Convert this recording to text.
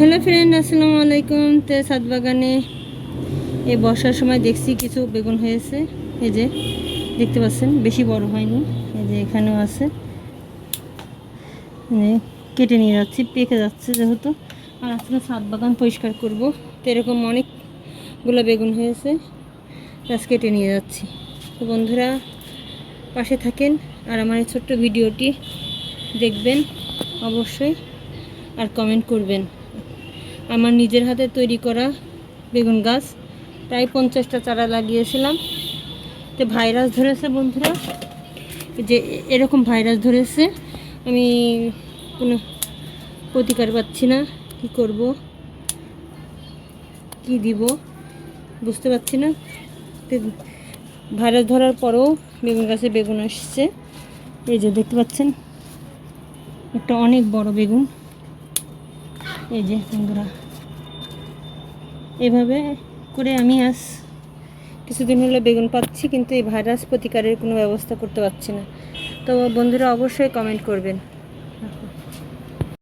Hello friend, আসসালামু আলাইকুম। তে সাত বাগানে এই বর্ষার সময় দেখছি কিছু বেগুন হয়েছে। এই যে, দেখতে পাচ্ছেন, বেশি বড় হয়নি। এই যে এখানেও আছে। এই কেটে নিয়ে যাচ্ছি, পেকে যাচ্ছে যেহেতু। আর আজকে সাত বাগান পরিষ্কার করব। তো এরকম অনেকগুলো বেগুন হয়েছে, গাছ কেটে নিয়ে যাচ্ছি। তো বন্ধুরা, পাশে থাকেন আর আমার এই ছোট্ট ভিডিওটি দেখবেন অবশ্যই আর কমেন্ট করবেন। আমার নিজের হাতে তৈরি করা বেগুন গাছ। প্রায় পঞ্চাশটা চারা লাগিয়েছিলাম। তো ভাইরাস ধরেছে বন্ধুরা। যে এরকম ভাইরাস ধরেছে, আমি কোনো প্রতিকার পাচ্ছি না। কি করব? কি দিব? বুঝতে পারছি না। ভাইরাস ধরার পরেও বেগুন গাছে বেগুন আসছে। এই যে দেখতে পাচ্ছেন, একটা অনেক বড় বেগুন। এই যে বন্ধুরা, এভাবে করে আমি আজ কিছুদিন হলে বেগুন পাচ্ছি, কিন্তু এই ভাইরাস প্রতিকারের কোনো ব্যবস্থা করতে পারছি না। তো বন্ধুরা অবশ্যই কমেন্ট করবেন।